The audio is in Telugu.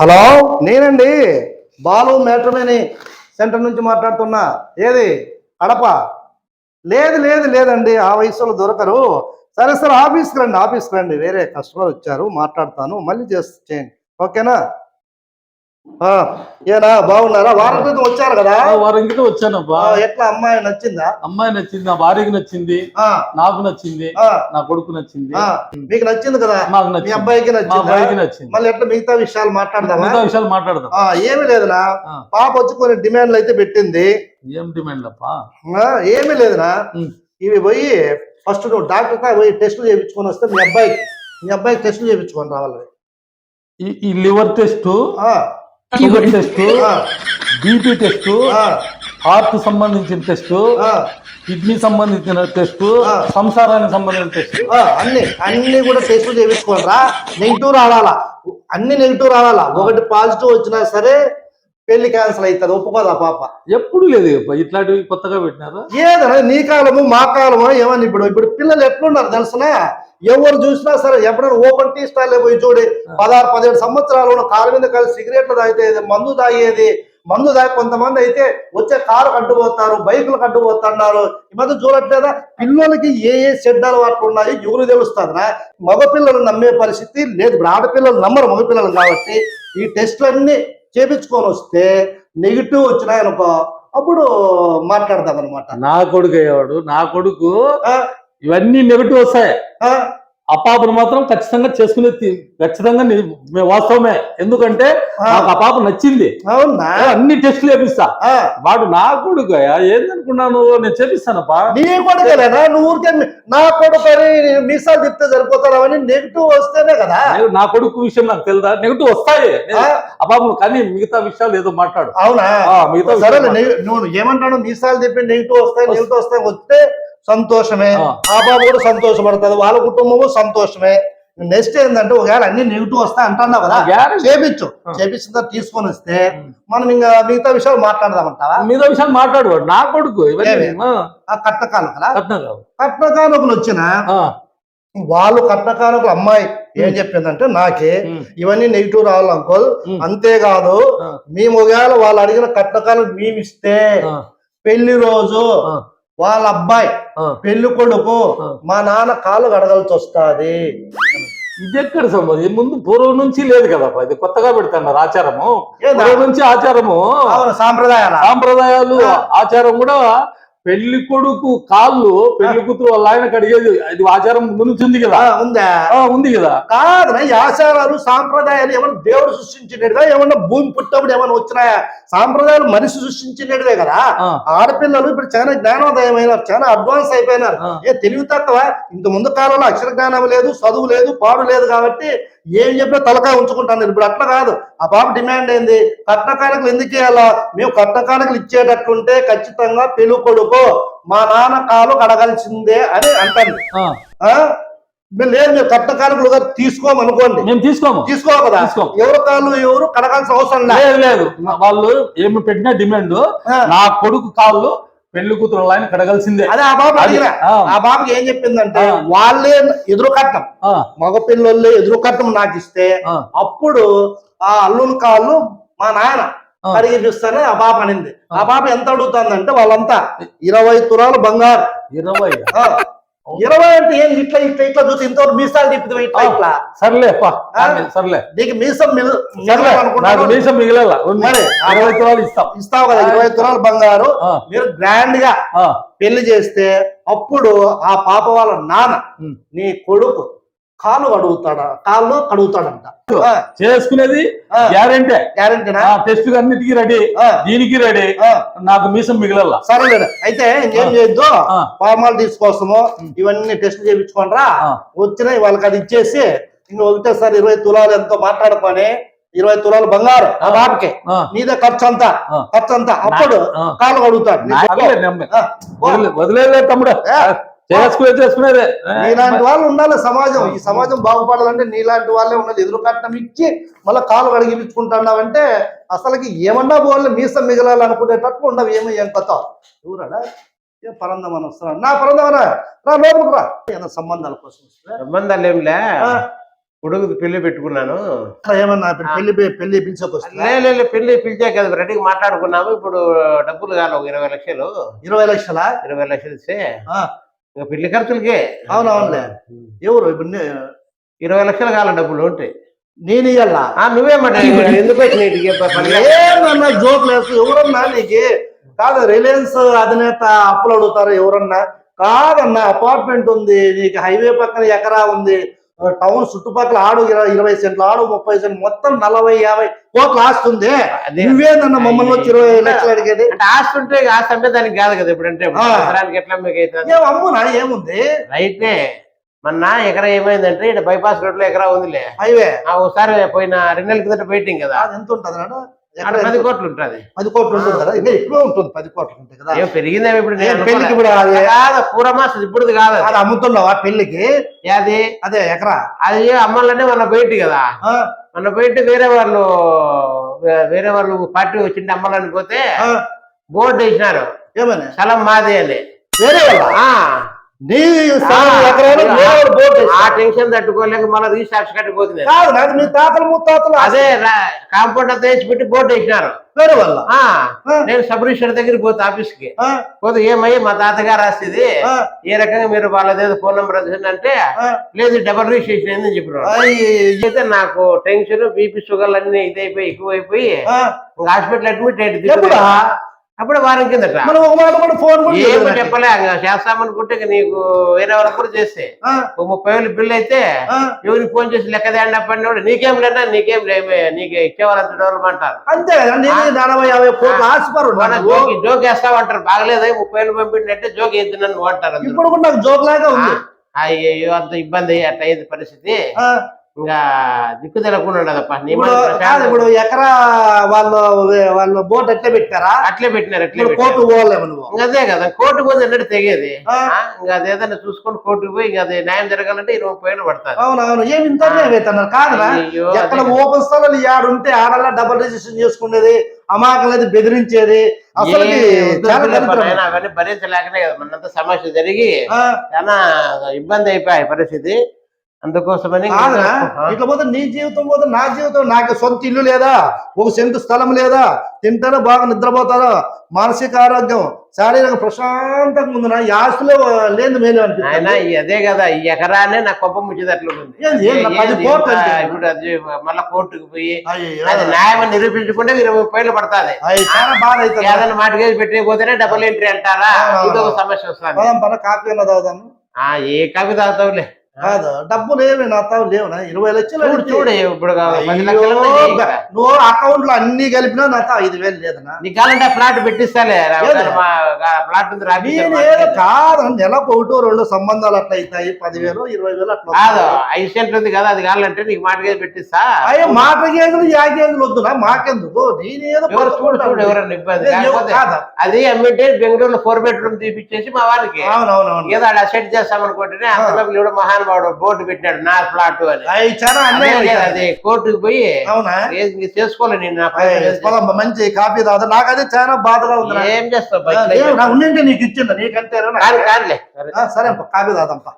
హలో? నేనండి బాలు మ్యాట్రమేని సెంటర్ నుంచి మాట్లాడుతున్నా. ఏది? అడప లేదు లేదు లేదండి ఆ వయసులో దొరకరు. సరే సరే ఆఫీస్కి రండి ఆఫీస్కి రండి. వేరే కస్టమర్ వచ్చారు మాట్లాడతాను. మళ్ళీ చేసి చేయండి. ఓకేనా? ఏనా బాగున్నారా? వారం క్రితం వచ్చారు కదా? వారం క్రితం వచ్చానబ్బా. ఎట్లా అమ్మాయి నచ్చిందా? అమ్మాయి నచ్చింది నా భార్యకి నచ్చింది ఆ, నాకు నచ్చింది నా కొడుకు నచ్చింది. మీకు నచ్చింది కదా? నాకు మీ నచ్చింది? అబ్బాయికి నచ్చిందా. నచ్చింది మళ్ళీ ఎట్లా మిగతా విషయాలు మాట్లాడదామా? మిగతా విషయాలు మాట్లాడదాం. ఏమీ లేదునా ఆ. పాప వచ్చి కొన్ని డిమాండ్లు అయితే పెట్టింది. ఏం డిమాండ్ అప్పా ఏమీ లేదునా ఉమ్. ఇవి పోయి ఫస్ట్ నువ్వు డాక్టర్ పోయి టెస్టులు చేయించుకొని వస్తే మీ అబ్బాయికి మీ అబ్బాయికి టెస్టులు చేయించుకొని రావాలి. ఈ- ఈ లివర్ టెస్ట్ ఆ, sugar test BP test heart సంబంధించిన టెస్ట్ ఆ, కిడ్నీ సంబంధించిన టెస్ట్. సంసారానికి సంబంధించిన టెస్ట్ ఆ, అన్ని అన్ని కూడా టెస్టులు రా నెగిటివ్ రావాలా? అన్ని నెగిటివ్ రావాలా? ఒకటి పాజిటివ్ వచ్చినా సరే పెళ్ళి క్యాన్సిల్ అవుతుంది ఒప్పుకోదా పాప? ఎప్పుడు లేదు. ఇట్లాంటివి కొత్తగా పెట్టినారా? ఏదన్నా నీ కాలము మా కాలము ఏమని ఇప్పుడు? ఇప్పుడు పిల్లలు ఎట్లున్నారు తెలుసునా? ఎవరు చూసినా సరే ఎప్పుడైనా ఓపెన్ టీ స్టాల్లో పోయి చూడి పదహారు పదిహేడు సంవత్సరాలు కాలు మీద కలిసి సిగరెట్లు తాగేది మందు తాగేది? మందు తాగి కొంతమంది అయితే వచ్చే కారు కట్టుపోతారు బైకులు కట్టుపోతున్నారు ఈ మధ్య చూడట్లేదా? పిల్లలకి ఏ ఏ చెడ్డ అలవాట్లు ఉన్నాయి ఎవరు తెలుస్తుందిరా మగపిల్లలు నమ్మే పరిస్థితి లేదు. ఇప్పుడు ఆడపిల్లలు నమ్మరు మగపిల్లలు కాబట్టి ఈ టెస్టులన్నీ చేపించుకొని వస్తే నెగిటివ్ వచ్చినాయనుకో అప్పుడు మాట్లాడదాం అనమాట నా కొడుకు అయ్యేవాడు నా కొడుకు ఇవన్నీ నెగటివ్ వస్తాయి. ఆ పాపను మాత్రం ఖచ్చితంగా చేసుకునే ఖచ్చితంగా వాస్తవమే. ఎందుకంటే నాకు ఆ పాప నచ్చింది. అవునా? అన్ని టెస్టులు చేపిస్తా. వాడు నా కొడుకు ఏందనుకున్నాను? నేను చేపిస్తానప్పా. నీ కొడుకేనా నువ్వు ఊరికే నా కొడుకు అని మీసాలు చెప్తే సరిపోతావని నెగిటివ్ వస్తేనే కదా. నా కొడుకు విషయం నాకు తెలుదా? నెగటివ్ వస్తాయి. ఆ, కానీ మిగతా విషయాలు ఏదో మాట్లాడు. అవునా? ఆ, మిగతా సరే. నువ్వు ఏమంటాడు మీసాలు చెప్పి నెగిటివ్ వస్తాయి నెగిటివ్ వస్తాయి వస్తే సంతోషమే. ఆ. బాబు కూడా సంతోషపడుతుంది వాళ్ళ కుటుంబము సంతోషమే. నెక్స్ట్ ఏంటంటే ఒకవేళ అన్ని నెగిటివ్ వస్తాయి అంటున్నావు కదా చేపించు. చేపించిన తర్వాత తీసుకొని వస్తే మనం ఇంకా మిగతా విషయాలు మాట్లాడదామంటావా? మిగతా విషయాలు మాట్లాడు నా కొడుకు ఇవన్నీ ఏమి? ఆ, ఆ కట్నకాలు కదా కట్నం కాదు. కట్నకానుకలు వచ్చిన వాళ్ళు కట్నకానుకలు అమ్మాయి ఏం చెప్పిందంటే నాకే ఇవన్నీ నెగిటివ్ రావాలి అంకుల్. అంతేకాదు మేము ఒకవేళ వాళ్ళు అడిగిన కట్నకాలు మేము ఇస్తే ఆ, పెళ్ళి రోజు వాళ్ళ అబ్బాయి. పెళ్ళి కొడుకు. మా నాన్న కాలు కడగాల్సి వస్తుంది ఇది ఎక్కడ సంబంధం ఇది ముందు పూర్వం నుంచి లేదు కదా ఇది కొత్తగా పెడుతున్నారు ఆచారము? పూర్వం నుంచి ఆచారము సాంప్రదాయాల సాంప్రదాయాలు. ఆచారం కూడా పెళ్ళి కొడుకు కాళ్ళు పెళ్ళి కూతురు వాళ్ళ ఆయన కడిగేది. ఇది ఆచారం ముందు నుంచి ఉంది కదా. ఉందా? ఉంది కదా. కాదు ఈ ఆచారాలు సాంప్రదాయాలు ఏమన్నా దేవుడు సృష్టించినట్టుగా ఏమన్నా భూమి పుట్టప్పుడు ఏమన్నా వచ్చినాయా? సాంప్రదాయాలు మనిషి సృష్టించినట్టువే కదా. ఆడపిల్లలు ఇప్పుడు చాలా జ్ఞానోదయమైనారు చాలా అడ్వాన్స్ అయిపోయినారు. ఏ తెలివి తక్కువ. ఇంత ముందు కాలంలో అక్షర జ్ఞానం లేదు చదువు లేదు పాడు లేదు కాబట్టి ఏం చెప్పినా తలకాయ ఉంచుకుంటాను ఇప్పుడు అట్లా కాదు. ఆ పాప డిమాండ్ ఏంది? కట్నకారకులు ఎందుకు ఇవ్వాలా మేము కట్నకారకులు ఇచ్చేటట్లుంటే ఖచ్చితంగా పెళ్ళి కొడుకు మా నాన్న కాలు కడగాల్సిందే అని. ఆ? మేము లేదు మేము కట్నకారకులు గారు తీసుకోమనుకోండి మేము తీసుకోము. తీసుకో కదా. ఎవరు కాళ్ళు ఎవరు కడగాల్సిన అవసరం లేదు లేదు. వాళ్ళు ఏమి పెట్టిన డిమాండ్. నా కొడుకు కాళ్ళు పెళ్ళి కూతురు ఆయన కడగాల్సిందే. అదే ఆ బాబు అడిగిన. ఆ, బాబుకి ఏం చెప్పిందంటే. వాళ్ళే ఎదురు కట్నం. ఆ, మగపిల్లలు ఎదురు కట్నం నాకు ఇస్తే అప్పుడు ఆ అల్లుని కాళ్ళు మా నాయన ఆ. కడిగిపిస్తానే ఆ పాప అనింది. ఆ. పాప ఎంత అడుగుతుందంటే వాళ్ళంతా ఇరవై తులాలు బంగారు. ఇరవై. ఇరవై అంటే ఏం ఇట్లా ఇట్లా ఇట్లా చూసి ఇంతవరకు మీసాలు తిప్పుతుంది ఇట్లా. ఇట్లా సర్లే. సర్లే నీకు మీసం నాకు? మీసం మిగిలేలా మరి, అరవై తులాలు ఇస్తాం ఇస్తావు కదా ఇరవై తులాలు బంగారు మీరు గ్రాండ్గా పెళ్ళి చేస్తే అప్పుడు ఆ పాప వాళ్ళ నాన్న. నీ కొడుకు కాలు కడుగుతాడా? కాళ్ళు కడుగుతాడంట. చేసుకునేది. గ్యారెంటీ. గ్యారంటీనా? టెస్ట్ అన్నిటికీ రెడీ. దీనికి రెడీ. నాకు మీసం మిగిలల్లా సరేలే అయితే ఇంకేం చేయొద్దు. ఫార్మాలిటీస్ కోసము ఇవన్నీ టెస్ట్ చేయించుకోనరా ఆ. వచ్చినాయి వాళ్ళకి అది ఇచ్చేసి ఇంక ఒకటేసారి ఇరవై తులాలు ఎంతో మాట్లాడుకొని ఇరవై తులాలు బంగారు ఆ బాబుకి నీదే ఖర్చు అంతా. ఖర్చు అంతా అప్పుడు. కాలు కడుగుతాడు. నీ నాకే కొడుకు. నమ్మే. ఆ, పో. వదిలే- వదిలేలే తమ్ముడు. ఏ. చేసుకునేది. చేసుకునేదే నీలాంటి వాళ్ళు ఉండాలి సమాజం. ఈ సమాజం బాగుపడాలంటే నీలాంటి వాళ్ళే ఉండాలి. ఎదురు కట్నం ఇచ్చి మళ్ళీ కాలు కడిగిపించుకుంటున్నావంటే అసలుకి ఏమన్నా పోవాలి మీసం మిగలాలనుకునేటట్టు ఉండవు. ఏమో ఏం కొత్త ఎవరాడా? ఏ పరందమని వస్తున్నాడు. నా పరందమనా రా లోపలికి రా. ఏదో సంబంధాల కోసం సంబంధాలు ఏంలే కొడుకు పెళ్ళి పెట్టుకున్నాను. ఏమన్నా పెళ్ళి పెళ్ళి పిలిచొకొస్తా లే లే, లే, పెళ్ళి పిలిచా కదా. రెడీగా మాట్లాడుకున్నాము. ఇప్పుడు డబ్బులు కావాలి ఒక ఇరవై లక్షలు. ఇరవై లక్షల? ఇరవై లక్షలు ఇస్తే పెళ్ళి ఖర్చులకే. అవునవునులే ఎవరు? ఇప్పుడు ఇరవై లక్షలు కావాలి డబ్బులు? ఉంటాయి నేను ఇయ్యాలా? ఆ, నువ్వేమంటే ఎందుకు ఏమన్నా జోక్ లేదు ఎవరన్నా నీకు? కాదు రిలయన్స్ అధినేత అప్పులు అడుగుతారు ఎవరన్నా? కాదన్నా అపార్ట్మెంట్ ఉంది నీకు హైవే పక్కన ఎకరా ఉంది. టౌన్ చుట్టుపక్కల ఆడు ఇరవై ఇరవై సెంట్లు ఆడు ముప్పై సెంట్లు మొత్తం నలభై యాభై కోట్ల ఆస్తుంది. నువ్వేదన్నా మమ్మల్ని వచ్చి ఇరవై లక్షలు అడిగేది? అంటే ఆస్తి ఉంటే ఆస్తి అంటే దానికి కాదు కదా ఇప్పుడు అంటే ఎట్లా మీకు అవుతుంది? అమ్మునా ఏముంది? రైతే మొన్న ఎకరా ఏమైందంటే ఇక్కడ బైపాస్ రోడ్లో ఎకరా ఉందిలే. హైవే. ఆ ఒకసారి పోయిన రెండు నెలల కిందట పోయిటింగ్ కదా. అది ఎంత ఉంటుంది పది? కోట్లు ఉంటది పది కోట్లు ఉంటుంది కదా ఇంకా ఎక్కువే ఉంటుంది పది కోట్లు ఉంటుంది కదా. ఏం పెరిగిందేమో ఇప్పుడు పెళ్ళికి. ఇప్పుడు పూరమాస ఇప్పుడు కాదు అది. అమ్ముతున్నావా పెళ్ళికి అది అదే ఎకరా? అది అమ్మాలంటే మన బయట కదా. మన బయట వేరే వాళ్ళు వేరే వాళ్ళు పార్టీ వచ్చింటే అమ్మాలని పోతే బోర్డు వేసినారు. ఏమని? స్థలం మాది అని. వేరే వాళ్ళ? ఆ. టెన్షన్ తట్టుకోలేక కట్టిపోతుంది కాదు నాకు మీ తాతలు ముత్తాతలు అదే కాంపౌండ్ అంతా వేసి పెట్టి బోర్డు వేసినారు. నేను సబ్ రిజిస్టర్ దగ్గరికి పోతే ఆఫీస్కి. పోతే ఏమయ్యి మా తాతగారు రాస్తుంది ఆ, ఏ రకంగా మీరు వాళ్ళదేదో ఫోన్ నెంబర్ అంటే. లేదు డబల్ రిజిస్ట్రేషన్ అయిందని చెప్పినారు. అయితే నాకు టెన్షన్ బీపీ షుగర్లు అన్ని ఇదైపోయి ఎక్కువైపోయి హాస్పిటల్ అడ్మిట్ ఎప్పుడా అప్పుడు వారం కిందట. మనం ఒక మాట కూడా ఫోన్ ఏమి. చెప్పలే చేస్తామనుకుంటే నీకు వేరే వాళ్ళకి కూడా చేస్తే. ఒక ముప్పై వేలు బిల్ అయితే ఎవరికి ఫోన్ చేసి లెక్క తేండి అప్పటి నీకేం లేదా నీకేం లేమే నీకు ఇచ్చేవాళ్ళంత డెవలప్ అంటారు అంతే నలభై యాభై జోకి జోక్ వేస్తామంటారు. బాగలేదు ముప్పై వేలు పంపిండే జోక్ వేద్దు నన్ను అంటారు. ఇప్పుడు కూడా నాకు జోక్ లాగా ఉంది. అయ్యో అంత ఇబ్బంది అట్లా అయింది పరిస్థితి. ఇంకా దిక్కు తెలకుండా నీ ఇప్పుడు ఎకరా వాళ్ళు వాళ్ళు బోట్ ఎట్లా పెట్టారా? అట్లే పెట్టినారు అట్లే కోర్టు పోలేము నువ్వు. అదే కదా కోర్టు పోతే ఎన్నడూ తెగేది. ఇంకా ఏదైనా చూసుకొని కోర్టుకు పోయి ఇంకా అది న్యాయం జరగాలంటే ఇరవై ముప్పై వేలు పడుతుంది. అవునవును ఏమి ఇంత వేతన్నారు కాదురా. ఎక్కడ. ఓపెన్ స్థలాలు యాడుంటే ఆడల్లా డబుల్ రిజిస్ట్రేషన్ చేసుకునేది అమాకలది బెదిరించేది అసలు అవన్నీ భరించలేకనే కదా మనంతా సమస్య జరిగి చాలా ఇబ్బంది అయిపోయాయి పరిస్థితి. అందుకోసమని కాదురా. ఇట్లా పోతే నీ జీవితం పోతే నా జీవితం నాకు సొంత ఇల్లు లేదా? ఒక సెంటు స్థలం లేదా? తింటారో బాగా నిద్రపోతారో? మానసిక ఆరోగ్యం శారీరక ప్రశాంతంగా ఉంది నా ఆస్తులే లేదు మేలు ఆయన అనిపిస్తుంది అదే కదా ఈ ఎకరానే నాకు కొప్ప అంటే? ఇప్పుడు అది మళ్ళా కోర్టుకు పోయి. అది న్యాయం నిరూపించుకుంటే ఇరవై ముప్పై పడుతుంది. బాధ అవుతుంది. ఏదైనా మాటకేసి పెట్టకపోతేనే డబుల్ ఎంట్రీ అంటారా? అవునవును. ఇది ఒక సమస్య వస్తుంది. ఆ ఏ కవి తాగుతావులే? కాదు డబ్బులు ఏమి నా తావు లేవునా ఇరవై లక్షలు చూడు ఇప్పుడు. నువ్వు అకౌంట్లో అన్ని కలిపినా నా తావు ఐదు వేలు లేదనా నీకు కావాలంటే ప్లాట్ పెట్టిస్తాలే ఏది? ప్లాట్ ఉంది రాబీ నేను ఏదో కాదు నెలకు ఒకటో రెండు సంబంధాలు అట్లా అవుతాయి పదివేలు ఇరవై వేలు అట్లా కాదు. ఐదు సెంట్లు ఉంది కదా అది కావాలంటే నీకు మాటకేసి పెట్టిస్తా. అయ్యో మాట గేదెలు యా గేదెలు వద్దునా? మాకెందుకు? నేనేదో చూడు చూడు ఎవరన్నా ఇబ్బంది? అది అమ్మింటే బెంగళూరులో ఫోర్ బెడ్రూమ్ తీపిచ్చేసి మా వారికి అవునవునవును. ఏదో అలా సెట్ చేస్తామనుకుంటేనే అంతలోపు ఎవడో మహానుభావుడు బోర్డు పెట్టినాడు నా ప్లాట్ అని. అదే కోర్టుకు పోయి అవునా? చేసుకోలే నేను మంచి కాఫీ తాగుతా. నాకు అదే చాలా బాధగా ఉంది ఏం చేస్తావు ఉండింటే నీకు ఇచ్చిందా నీకంటే సరే. కాఫీ తాగంపా